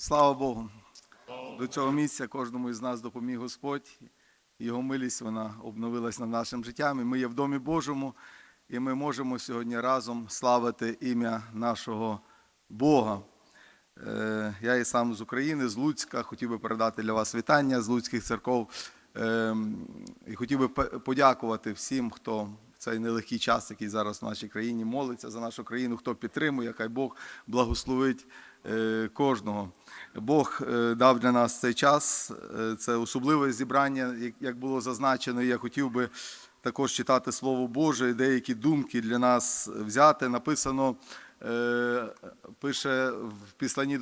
Слава Богу. До цього місця кожному із нас допоміг Господь. Його милість вона обновилась над нашим життям. І ми є в домі Божому, і ми можемо сьогодні разом славити ім'я нашого Бога. Е, Я і сам з України, з Луцька, хотів би передати для вас вітання з Луцьких церков. Ем, І хотів би подякувати всім, хто в цей нелегкий час, який зараз в нашій країні молиться за нашу країну, хто підтримує, хай Бог благословить кожного. Бог е, дав для нас цей час. е, Це особливе зібрання, як- було зазначено. Я хотів би також читати Слово Боже, і деякі думки для нас взяти. Написано, е, пише в післанні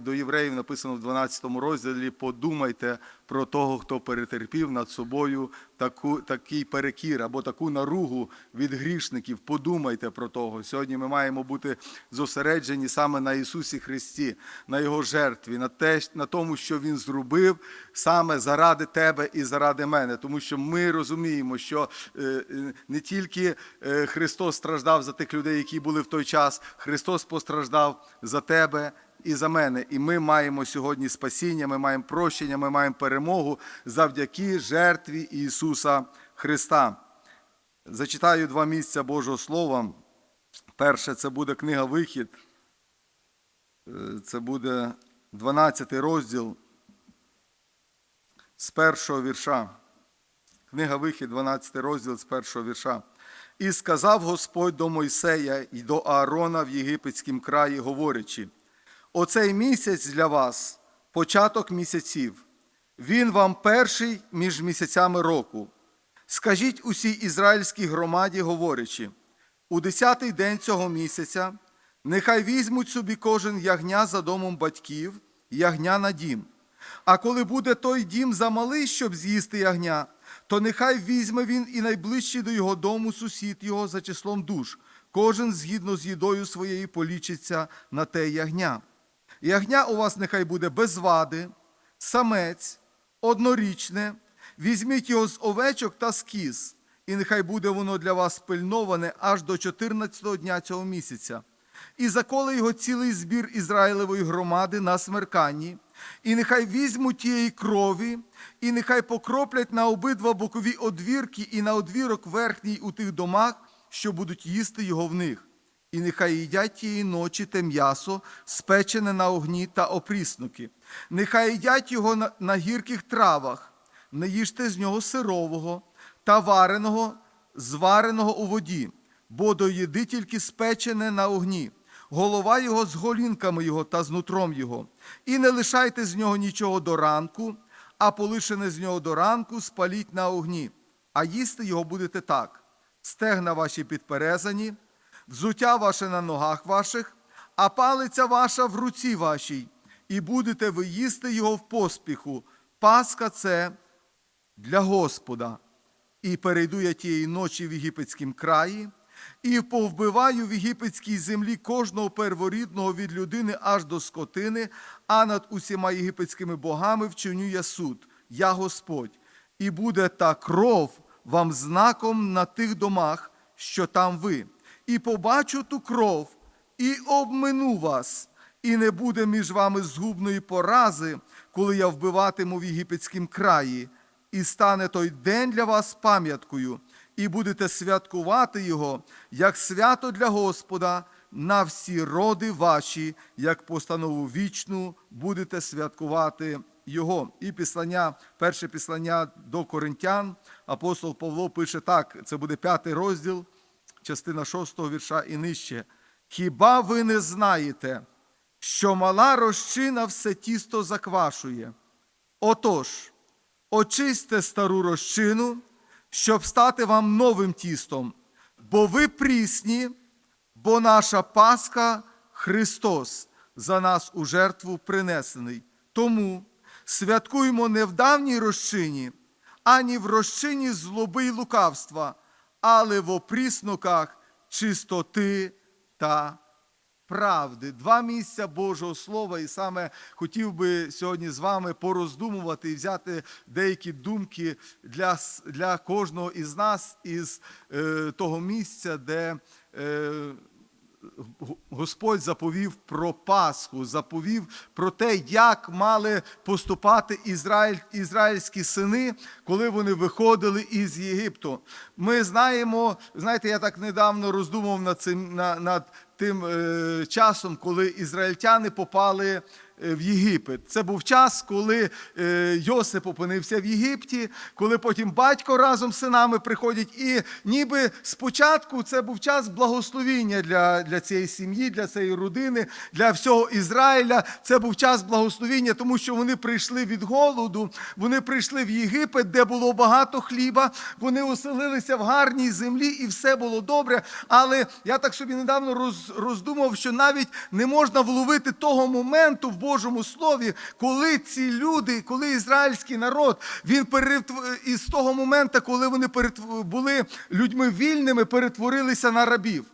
до євреїв, написано в 12 розділі: подумайте про того, хто перетерпів над собою таку, такий перекір або таку наругу від грішників. Подумайте про того. Сьогодні ми маємо бути зосереджені саме на Ісусі Христі, на Його жертві, на те, на тому, що Він зробив саме заради тебе і заради мене. Тому що ми розуміємо, що е, е, не тільки е, Христос страждав за тих людей, які були в той час, Христос постраждав за тебе. І за мене, і ми маємо сьогодні спасіння, ми маємо прощення, ми маємо перемогу завдяки жертві Ісуса Христа. Зачитаю два місця Божого Слова. Перше, це буде книга Вихід. Е, Це буде 12 розділ з першого вірша. Книга Вихід, 12 розділ з першого вірша. І сказав Господь до Мойсея і до Аарона в єгипетськім краї, говорячи: Оцей місяць для вас початок місяців. Він вам перший між місяцями року. Скажіть усій ізраїльській громаді, говорячи, у десятий день цього місяця нехай візьмуть собі кожен ягня за домом батьків, ягня на дім. А коли буде той дім замалий, щоб з'їсти ягня, то нехай візьме він і найближчий до його дому сусід його за числом душ. Кожен згідно з їдою своєю полічиться на те ягня. Ягня у вас нехай буде без вади, самець, однорічне, візьміть його з овечок та з і нехай буде воно для вас пильноване аж до 14-го дня цього місяця. І заколе його цілий збір Ізраїлевої громади на смерканні, і нехай візьмуть тієї крові, і нехай покроплять на обидва бокові одвірки і на одвірок верхній у тих домах, що будуть їсти його в них. І нехай їдять тієї ночі те м'ясо, спечене на огні та опріснуки. Нехай їдять його на, на гірких травах, не їжте з нього сирового та вареного, звареного у воді, бо до їди тільки спечене на огні, голова його з голінками його та з нутром його. І не лишайте з нього нічого до ранку, а полишене з нього до ранку спаліть на огні. А їсти його будете так: стегна ваші підперезані, взуття ваше на ногах ваших, а палиця ваша в руці вашій, і будете ви їсти його в поспіху. Пасха це для Господа. І перейду я тієї ночі в єгипетськім краї, і повбиваю в єгипетській землі кожного перворідного від людини аж до скотини, а над усіма єгипетськими богами вчиню я суд, я Господь. І буде та кров вам знаком на тих домах, що там ви. І побачу ту кров, і обмину вас, і не буде між вами згубної порази, коли я вбиватиму в єгипетськім краї, і стане той день для вас пам'яткою, і будете святкувати його, як свято для Господа, на всі роди ваші, як постанову вічну, будете святкувати його. І післання, перше післання до коринтян, апостол Павло пише так: це буде п'ятий розділ, частина шостого вірша і нижче. Хіба ви не знаєте, що мала розчина все тісто заквашує? Отож, очисьте стару розчину, щоб стати вам новим тістом, бо ви прісні, бо наша Пасха Христос за нас у жертву принесений. Тому святкуємо не в давній розчині, ані в розчині злоби й лукавства, але в опріснуках чистоти та правди. Два місця Божого Слова, і саме хотів би сьогодні з вами пороздумувати і взяти деякі думки для, для кожного із нас із е, того місця, де е, Господь заповів про Пасху, заповів про те, як мали поступати Ізраїль, ізраїльські сини, коли вони виходили із Єгипту. Ми знаємо, знаєте, я так недавно роздумав над цим на- над тим е, часом, коли ізраїльтяни попали в Єгипет. Це був час, коли е, Йосип опинився в Єгипті, коли потім батько разом з синами приходять. І ніби спочатку це був час благословіння для, для цієї сім'ї, для цієї родини, для всього Ізраїля. Це був час благословіння, тому що вони прийшли від голоду, вони прийшли в Єгипет, де було багато хліба, вони оселилися в гарній землі, і все було добре. Але я так собі недавно роз, роздумав, що навіть не можна вловити того моменту в Божому Слові, коли ці люди, коли ізраїльський народ, він перетв... із того моменту, коли вони перетв... були людьми вільними, перетворилися на рабів.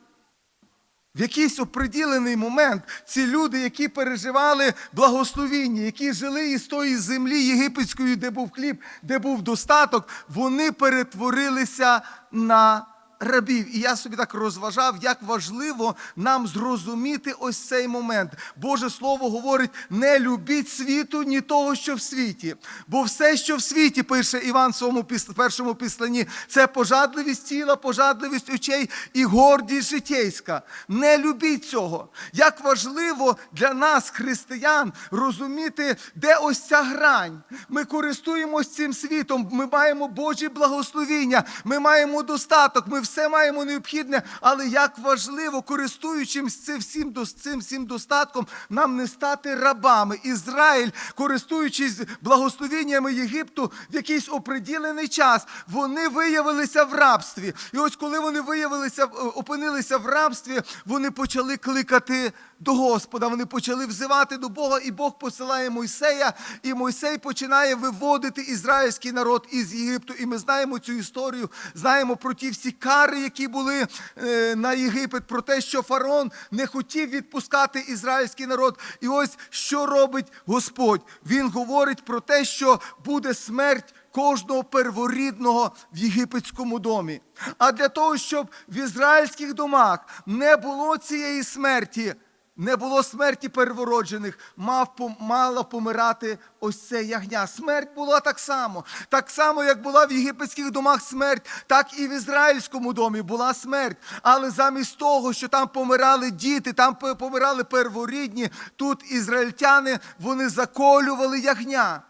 В якийсь оприділений момент ці люди, які переживали благословіння, які жили із тої землі єгипетської, де був хліб, де був достаток, вони перетворилися на рабів. І я собі так розважав, як важливо нам зрозуміти ось цей момент. Боже Слово говорить: не любіть світу, ні того, що в світі. Бо все, що в світі, пише Іван в своєму першому післанні, це пожадливість тіла, пожадливість очей і гордість житейська. Не любіть цього. Як важливо для нас, християн, розуміти, де ось ця грань. Ми користуємось цим світом, ми маємо Божі благословіння, ми маємо достаток, ми все маємо необхідне, але як важливо, користуючись цим всім, цим всім достатком, нам не стати рабами. Ізраїль, користуючись благословеннями Єгипту, в якийсь оприділений час вони виявилися в рабстві. І ось коли вони виявилися, е, опинилися в рабстві, вони почали кликати до Господа, вони почали взивати до Бога, і Бог посилає Мойсея, і Мойсей починає виводити ізраїльський народ із Єгипту. І ми знаємо цю історію, знаємо про ті всі кари, які були е, на Єгипет, про те, що фараон не хотів відпускати ізраїльський народ. І ось що робить Господь. Він говорить про те, що буде смерть кожного перворідного в єгипетському домі. А для того, щоб в ізраїльських домах не було цієї смерті, не було смерті первороджених, мав, мала помирати ось це ягня. Смерть була так само. Так само, як була в єгипетських домах смерть, так і в ізраїльському домі була смерть. Але замість того, що там помирали діти, там помирали перворідні, тут ізраїльтяни вони заколювали ягня.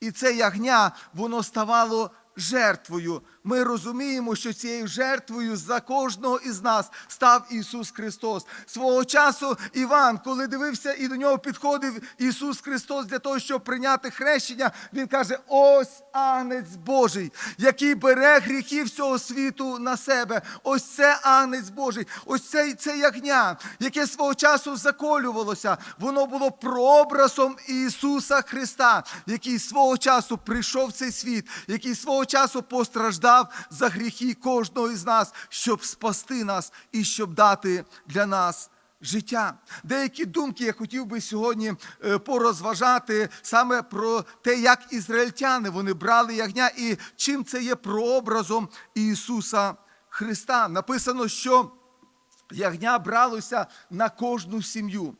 І це ягня, воно ставало жертвою. Ми розуміємо, що цією жертвою за кожного із нас став Ісус Христос. Свого часу Іван, коли дивився і до нього підходив Ісус Христос для того, щоб прийняти хрещення, він каже: ось агнець Божий, який бере гріхи всього світу на себе. Ось це агнець Божий, ось це, це ягня, яке свого часу заколювалося. Воно було прообразом Ісуса Христа, який свого часу прийшов в цей світ, який свого часу постраждав за гріхи кожного із нас, щоб спасти нас і щоб дати для нас. Життя. Деякі думки я хотів би сьогодні е, порозважати саме про те, як ізраїльтяни вони брали ягня і чим це є прообразом Ісуса Христа. Написано, що ягня бралося на кожну сім'ю.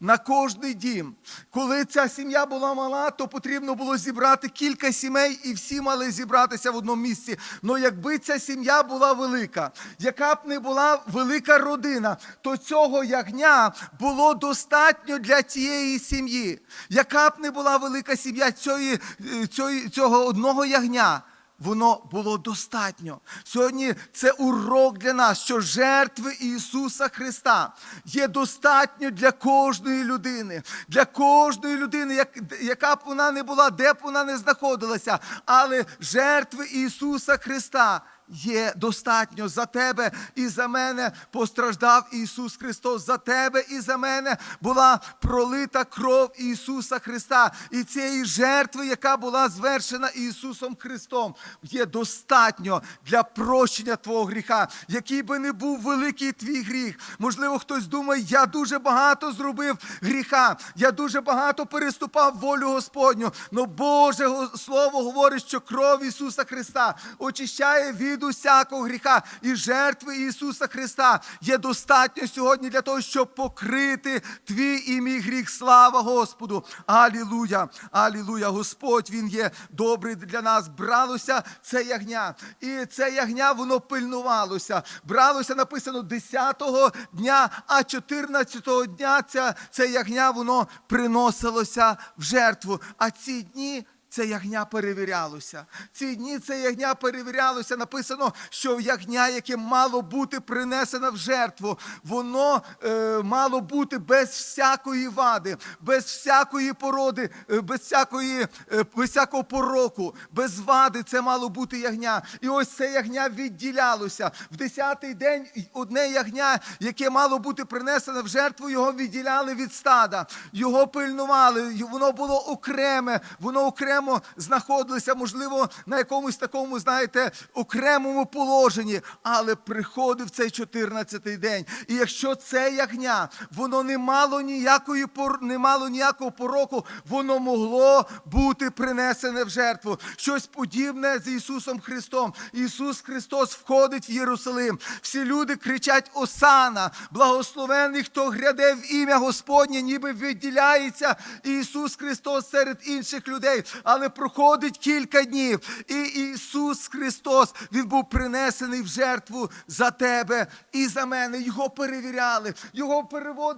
На кожний дім. Коли ця сім'я була мала, то потрібно було зібрати кілька сімей, і всі мали зібратися в одному місці. Но якби ця сім'я була велика, яка б не була велика родина, то цього ягня було достатньо для цієї сім'ї. Яка б не була велика сім'я е, цього одного ягня. Воно було достатньо. Сьогодні це урок для нас, що жертви Ісуса Христа є достатньо для кожної людини, для кожної людини, яка б вона не була, де б вона не знаходилася. Але жертви Ісуса Христа є достатньо за тебе і за мене постраждав Ісус Христос. За тебе і за мене була пролита кров Ісуса Христа. І цієї жертви, яка була звершена Ісусом Христом, є достатньо для прощення твого гріха, який би не був великий твій гріх. Можливо, хтось думає, я дуже багато зробив гріха, я дуже багато переступав волю Господню. Но Боже Слово говорить, що кров Ісуса Христа очищає від від усякого гріха. І жертви Ісуса Христа є достатньо сьогодні для того, щоб покрити твій і мій гріх. Слава Господу! Алілуя! Алілуя! Господь Він є добрий для нас. Бралося це ягня. І це ягня воно пильнувалося. Бралося, написано 10-го дня, а 14-го дня ця, це ягня воно приносилося в жертву. А ці дні. Це ягня перевірялося. Ці дні це ягня перевірялося. Написано, що ягня, яке мало бути принесено в жертву, воно е, мало бути без всякої вади, без всякої породи, е, без всякої, е, без всякого пороку, без вади. Це мало бути ягня. І ось це ягня відділялося. В десятий день одне ягня, яке мало бути принесено в жертву, його відділяли від стада, його пильнували. Воно було окреме, воно окремо знаходилося, можливо, на якомусь такому, знаєте, окремому положенні, але приходив цей 14-й день. І якщо це ягня, воно не мало ніякої не мало ніякого пороку, воно могло бути принесене в жертву. Щось подібне з Ісусом Христом. Ісус Христос входить в Єрусалим. Всі люди кричать Осана, благословений, хто гряде в ім'я Господнє, ніби відділяється Ісус Христос серед інших людей. Але проходить кілька днів, і Ісус Христос Він був принесений в жертву за тебе і за мене. Його перевіряли, його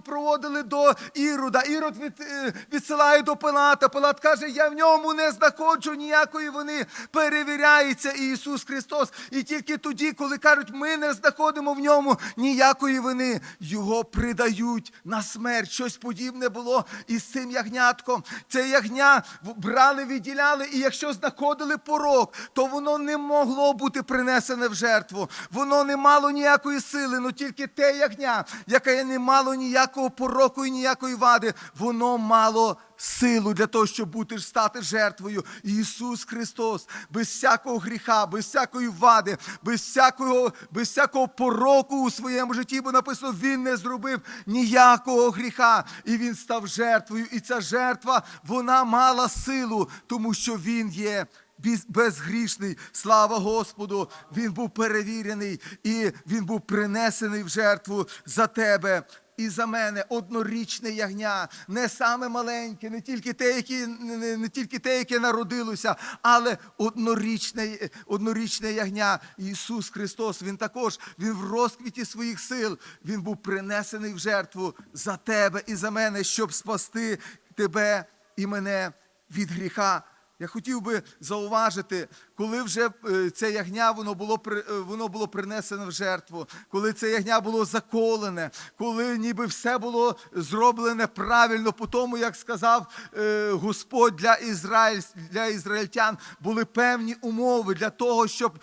проводили до Ірода. Ірод від, е, відсилає до Пилата. Пилат каже: Я в ньому не знаходжу ніякої вини. Перевіряється Ісус Христос. І тільки тоді, коли кажуть, ми не знаходимо в ньому ніякої вини, його придають на смерть. Щось подібне було із цим ягнятком. Це ягня брали, відділяли, і якщо знаходили порок, то воно не могло бути принесене в жертву. Воно не мало ніякої сили, ну тільки те ягня, яке не мало ніякого пороку і ніякої вади, воно мало силу для того, щоб бути стати жертвою. Ісус Христос без всякого гріха, без всякої вади, без всякого, без всякого пороку у своєму житті, бо написано, Він не зробив ніякого гріха, і Він став жертвою. І ця жертва вона мала силу, тому що Він є. без- Безгрішний, слава Господу, він був перевірений і він був принесений в жертву за тебе і за мене однорічне ягня, не саме маленьке, не тільки те, яке, не, не- тільки те, яке народилося, але однорічне, однорічне ягня. Ісус Христос, Він також Він в розквіті своїх сил, Він був принесений в жертву за тебе і за мене, щоб спасти тебе і мене від гріха. Я хотів би зауважити, коли вже е, це ягня воно було е, воно було принесено в жертву, коли це ягня було заколене, коли ніби все було зроблене правильно, по тому, як сказав е, Господь для Ізраїль, для ізраїльтян, були певні умови для того, щоб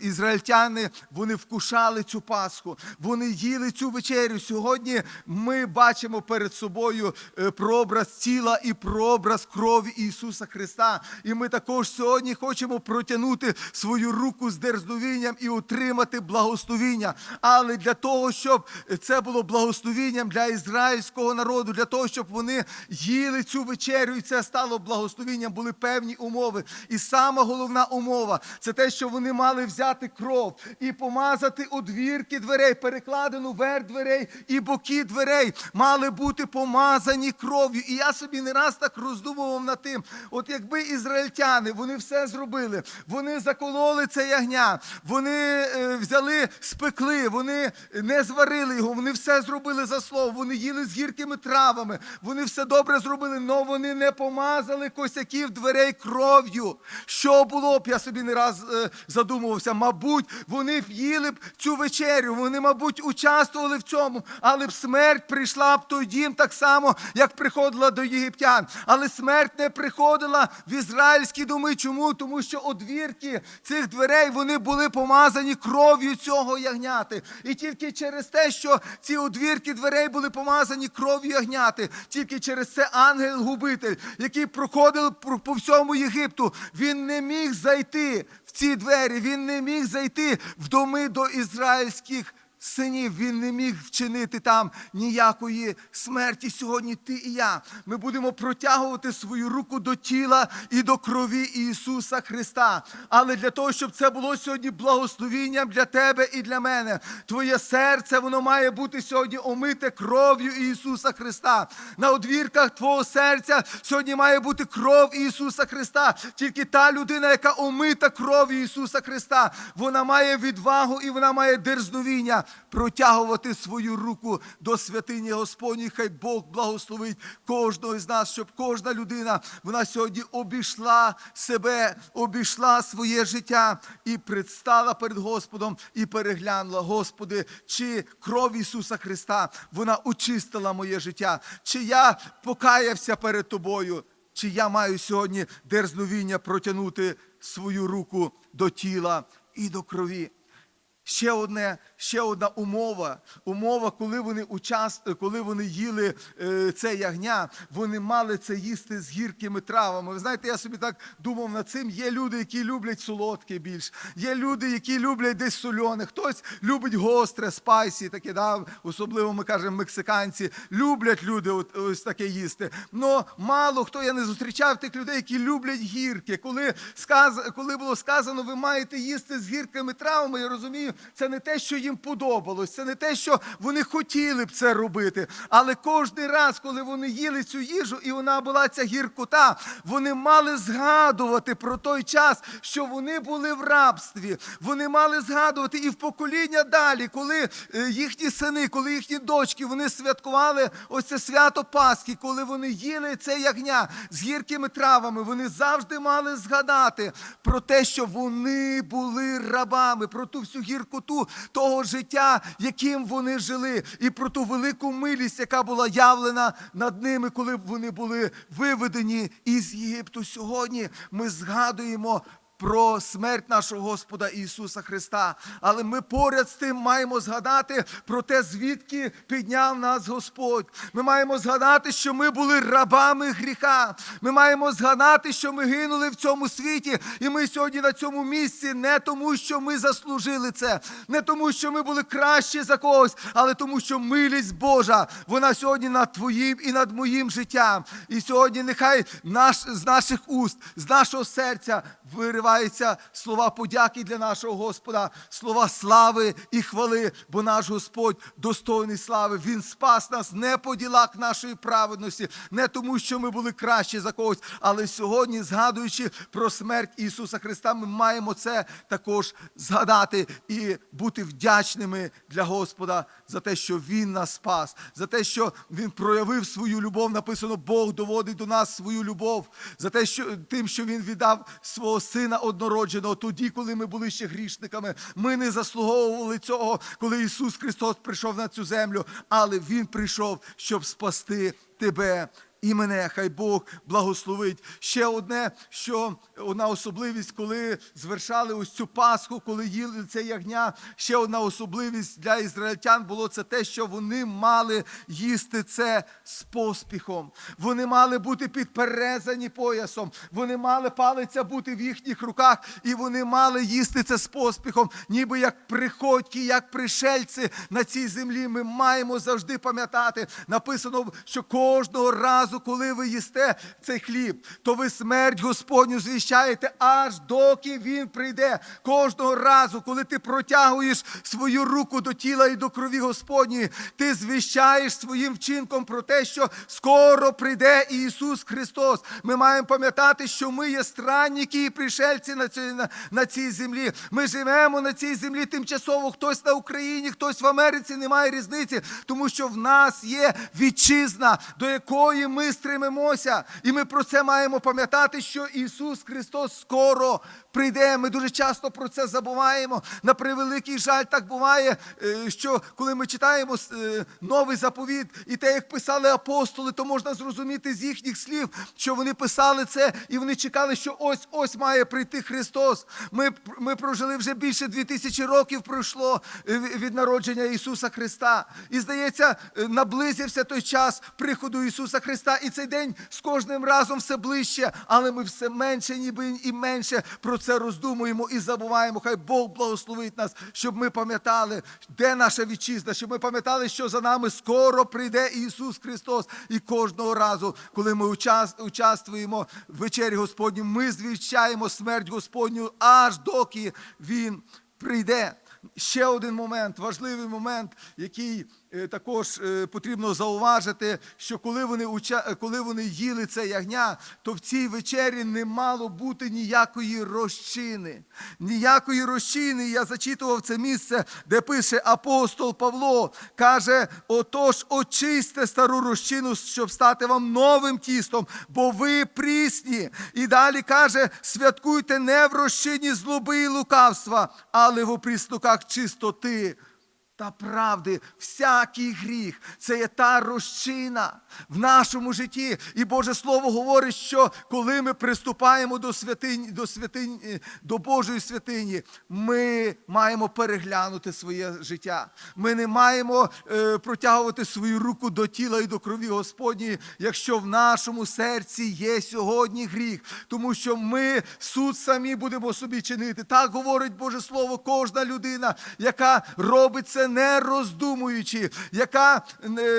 ізраїльтяни вони вкушали цю Пасху, вони їли цю вечерю. Сьогодні ми бачимо перед собою прообраз тіла і прообраз крові Ісуса Христа. І ми також сьогодні хочемо протягнути свою руку з дерзновінням і отримати благословіння. Але для того, щоб це було благословінням для ізраїльського народу, для того, щоб вони їли цю вечерю, і це стало благословінням, були певні умови. І сама головна умова це те, що вони мали взяти кров і помазати одвірки дверей, перекладину верх дверей і боки дверей, мали бути помазані кров'ю. І я собі не раз так роздумував над тим, от якби ізраїльтяни вони все зробили, вони закололи це ягня, вони е, взяли, спекли, вони не зварили його, вони все зробили за слово, вони їли з гіркими травами, вони все добре зробили, але вони не помазали косяків дверей кров'ю. Що було б, я собі не раз е, задумувався, мабуть, вони б їли б цю вечерю, вони, мабуть, участвували в цьому, але б смерть прийшла б дім так само, як приходила до єгиптян. Але смерть не приходила в ізраїльські доми. Чому? Тому що одвірки цих дверей вони були помазані кров'ю цього ягняти. І тільки через те, що ці одвірки дверей були помазані кров'ю ягняти, тільки через це ангел-губитель, який проходив по всьому Єгипту, він не міг зайти в ці двері, він не міг зайти в доми до ізраїльських синів він не міг вчинити там ніякої смерті. Сьогодні ти і я. Ми будемо протягувати свою руку до тіла і до крові Ісуса Христа. Але для того, щоб це було сьогодні благословінням для тебе і для мене, твоє серце воно має бути сьогодні омите кров'ю Ісуса Христа. На одвірках твого серця сьогодні має бути кров Ісуса Христа. Тільки та людина, яка омита кров'ю Ісуса Христа, вона має відвагу і вона має дерзновіння протягувати свою руку до святині Господній. Хай Бог благословить кожного з нас, щоб кожна людина вона сьогодні обійшла себе, обійшла своє життя і предстала перед Господом і переглянула, Господи, чи кров Ісуса Христа вона очистила моє життя, чи я покаявся перед Тобою. Чи я маю сьогодні дерзновіння протягнути свою руку до тіла і до крові? Ще одне, ще одна умова. Умова, коли вони участ... коли вони їли е, це ягня, вони мали це їсти з гіркими травами. Ви знаєте, я собі так думав над цим. Є люди, які люблять солодке більш. Є люди, які люблять десь солене. Хтось любить гостре, спайсі, таке, да? особливо ми кажемо мексиканці. Люблять люди от, ось таке їсти. Но мало хто я не зустрічав тих людей, які люблять гірке. Коли, сказ... коли було сказано, ви маєте їсти з гіркими травами, я розумію, це не те, що їм подобалось, це не те, що вони хотіли б це робити. Але кожен раз, коли вони їли цю їжу, і вона була ця гіркота, вони мали згадувати про той час, що вони були в рабстві. Вони мали згадувати і в покоління далі, коли е, їхні сини, коли їхні дочки, вони святкували ось це свято Пасхи, коли вони їли це ягня з гіркими травами, вони завжди мали згадати про те, що вони були рабами, про ту всю гіркоту того життя, яким вони жили, і про ту велику милість, яка була явлена над ними, коли вони були виведені із Єгипту. Сьогодні ми згадуємо. Про смерть нашого Господа Ісуса Христа. Але ми поряд з тим маємо згадати про те, звідки підняв нас Господь. Ми маємо згадати, що ми були рабами гріха. Ми маємо згадати, що ми гинули в цьому світі, і ми сьогодні на цьому місці не тому, що ми заслужили це, не тому, що ми були кращі за когось, але тому, що милість Божа, вона сьогодні над твоїм і над моїм життям. І сьогодні нехай наш, з наших уст, з нашого серця вириваються слова подяки для нашого Господа, слова слави і хвали, бо наш Господь достойний слави. Він спас нас не по ділах нашої праведності, не тому, що ми були кращі за когось, але сьогодні, згадуючи про смерть Ісуса Христа, ми маємо це також згадати і бути вдячними для Господа за те, що Він нас спас, за те, що Він проявив свою любов. Написано, Бог доводить до нас свою любов, за те, що тим, що Він віддав свого сина однородженого, тоді, коли ми були ще грішниками. Ми не заслуговували цього, коли Ісус Христос прийшов на цю землю, але Він прийшов, щоб спасти тебе. І мене, хай Бог благословить. Ще одне, що одна особливість, коли звершали ось цю Пасху, коли їли це ягня. Ще одна особливість для ізраїльтян було це те, що вони мали їсти це з поспіхом. Вони мали бути підперезані поясом. Вони мали палиця бути в їхніх руках, і вони мали їсти це з поспіхом, ніби як приходьки, як пришельці на цій землі. Ми маємо завжди пам'ятати. Написано, що кожного разу, коли ви їсте цей хліб, то ви смерть Господню звіщаєте, аж доки він прийде. Кожного разу, коли ти протягуєш свою руку до тіла і до крові Господньої, ти звіщаєш своїм вчинком про те, що скоро прийде Ісус Христос. Ми маємо пам'ятати, що ми є странники і пришельці на цій, на, на цій землі. Ми живемо на цій землі тимчасово. Хтось на Україні, хтось в Америці, немає різниці, тому що в нас є вітчизна, до якої ми стремимося. І ми про це маємо пам'ятати, що Ісус Христос скоро прийде. Ми дуже часто про це забуваємо. На превеликий жаль, так буває, е, що коли ми читаємо е, новий заповіт і те, як писали апостоли, то можна зрозуміти з їхніх слів, що вони писали це і вони чекали, що ось ось має прийти Христос. Ми, ми прожили вже більше дві тисячі років пройшло е, від народження Ісуса Христа. І здається, наблизився той час приходу Ісуса Христа. Христа. І цей день з кожним разом все ближче, але ми все менше, ніби і менше про це роздумуємо і забуваємо. Хай Бог благословить нас, щоб ми пам'ятали, де наша вітчизна, щоб ми пам'ятали, що за нами скоро прийде Ісус Христос. І кожного разу, коли ми участвуємо в вечері Господній, ми звіщаємо смерть Господню аж доки Він прийде. Ще один момент, важливий момент, який також е, потрібно зауважити, що коли вони, уча- е, коли вони їли це ягня, то в цій вечері не мало бути ніякої розчини. Ніякої розчини. Я зачитував це місце, де пише апостол Павло, каже: отож, очисьте стару розчину, щоб стати вам новим тістом, бо ви прісні. І далі каже: святкуйте не в розчині злоби і лукавства, але в опріснуках чистоти. Та правди, всякий гріх це є та розчина в нашому житті. І Боже Слово говорить, що коли ми приступаємо до святині, до святині, до Божої святині, ми маємо переглянути своє життя. Ми не маємо е, протягувати свою руку до тіла і до крові Господньої, якщо в нашому серці є сьогодні гріх, тому що ми суд самі будемо собі чинити. Так говорить Боже Слово, кожна людина, яка робить це не роздумуючи, яка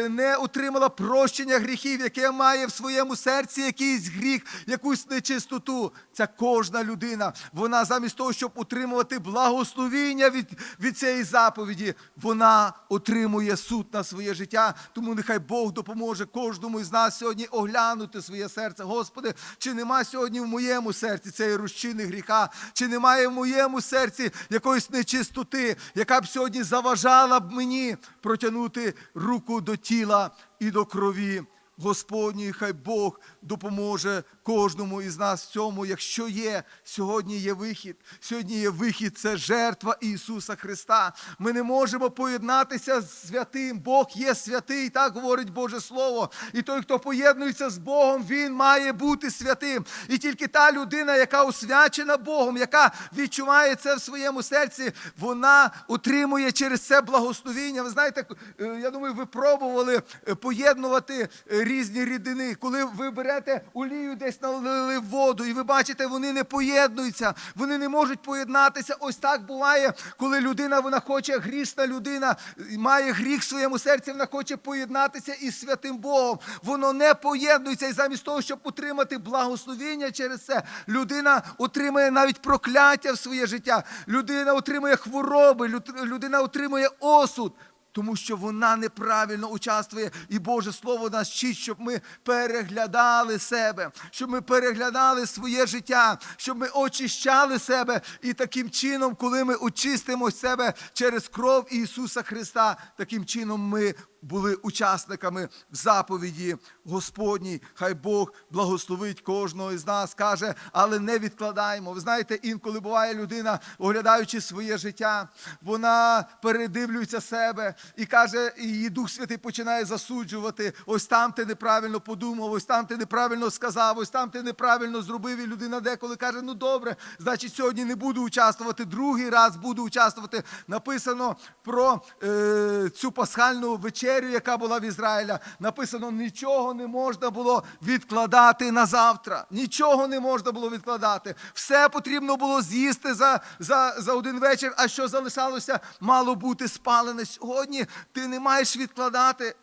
не отримала прощення гріхів, яке має в своєму серці якийсь гріх, якусь нечистоту. Ця кожна людина, вона замість того, щоб отримувати благословіння від, від цієї заповіді, вона отримує суд на своє життя. Тому нехай Бог допоможе кожному із нас сьогодні оглянути своє серце. Господи, чи нема сьогодні в моєму серці цієї розчини гріха, чи немає в моєму серці якоїсь нечистоти, яка б сьогодні заважала б мені протягнути руку до тіла і до крові. Господній, хай Бог допоможе кожному із нас в цьому. Якщо є, сьогодні є вихід. Сьогодні є вихід, це жертва Ісуса Христа. Ми не можемо поєднатися з святим. Бог є святий, так говорить Боже Слово. І той, хто поєднується з Богом, він має бути святим. І тільки та людина, яка освячена Богом, яка відчуває це в своєму серці, вона отримує через це благословіння. Ви знаєте, е, я думаю, ви пробували е, поєднувати е, різні рідини. Коли ви берете олію, десь налили воду, і ви бачите, вони не поєднуються, вони не можуть поєднатися. Ось так буває, коли людина вона хоче, грішна людина має гріх в своєму серці, вона хоче поєднатися із святим Богом. Воно не поєднується, і замість того, щоб отримати благословіння через це, людина отримує навіть прокляття в своє життя. Людина отримує хвороби, людина отримує осуд. Тому що вона неправильно участвує, і Боже Слово нас вчить, щоб ми переглядали себе, щоб ми переглядали своє життя, щоб ми очищали себе. І таким чином, коли ми очистимо себе через кров Ісуса Христа, таким чином ми були учасниками в заповіді Господній. Хай Бог благословить кожного із нас, каже, але не відкладаємо. Ви знаєте, інколи буває людина, оглядаючи своє життя, вона передивлюється себе і каже, і її Дух Святий починає засуджувати. Ось там ти неправильно подумав, ось там ти неправильно сказав, ось там ти неправильно зробив. І людина деколи каже: ну добре, значить, сьогодні не буду участвувати, другий раз буду участвувати. Написано про е, цю пасхальну вечерю, яка була в Ізраїля. Написано, нічого не можна було відкладати на завтра. Нічого не можна було відкладати. Все потрібно було з'їсти за, за, за один вечір, а що залишалося, мало бути спалене. Сьогодні ти не маєш відкладати.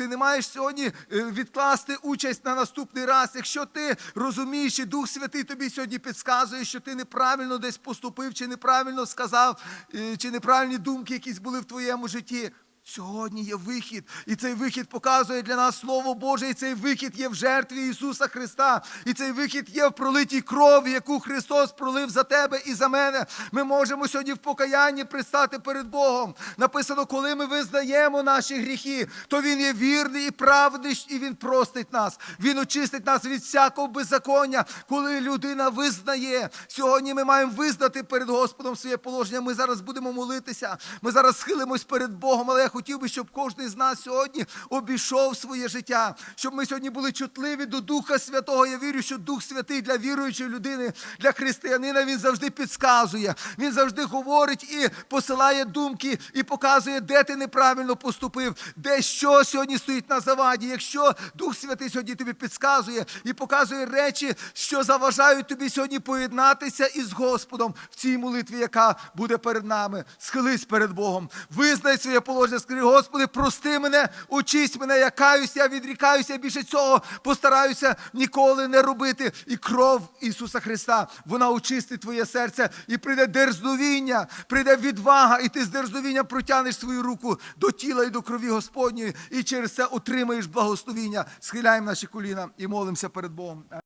Ти не маєш сьогодні е, відкласти участь на наступний раз. Якщо ти розумієш, і Дух Святий тобі сьогодні підказує, що ти неправильно десь поступив, чи неправильно сказав, е, чи неправильні думки якісь були в твоєму житті. Сьогодні є вихід, і цей вихід показує для нас Слово Боже, і цей вихід є в жертві Ісуса Христа. І цей вихід є в пролитій крові, яку Христос пролив за тебе і за мене. Ми можемо сьогодні в покаянні предстати перед Богом. Написано, коли ми визнаємо наші гріхи, то Він є вірний і правдий, і Він простить нас. Він очистить нас від всякого беззаконня. Коли людина визнає, сьогодні ми маємо визнати перед Господом своє положення. Ми зараз будемо молитися. Ми зараз схилимось перед Богом, але я хотів би, щоб кожен з нас сьогодні обійшов своє життя, щоб ми сьогодні були чутливі до Духа Святого. Я вірю, що Дух Святий для віруючої людини, для християнина він завжди підказує. Він завжди говорить і посилає думки, і показує, де ти неправильно поступив, де що сьогодні стоїть на заваді. Якщо Дух Святий сьогодні тобі підказує і показує речі, що заважають тобі сьогодні поєднатися із Господом в цій молитві, яка буде перед нами. Схились перед Богом, визнай своє положення, скажи, Господи, прости мене, учись мене, я каюсь, я відрікаюся, я більше цього постараюся ніколи не робити. І кров Ісуса Христа, вона очистить твоє серце, і прийде дерзновіння, прийде відвага, і ти з дерзновінням протягнеш свою руку до тіла і до крові Господньої, і через це отримаєш благословіння. Схиляємо наші коліна і молимося перед Богом.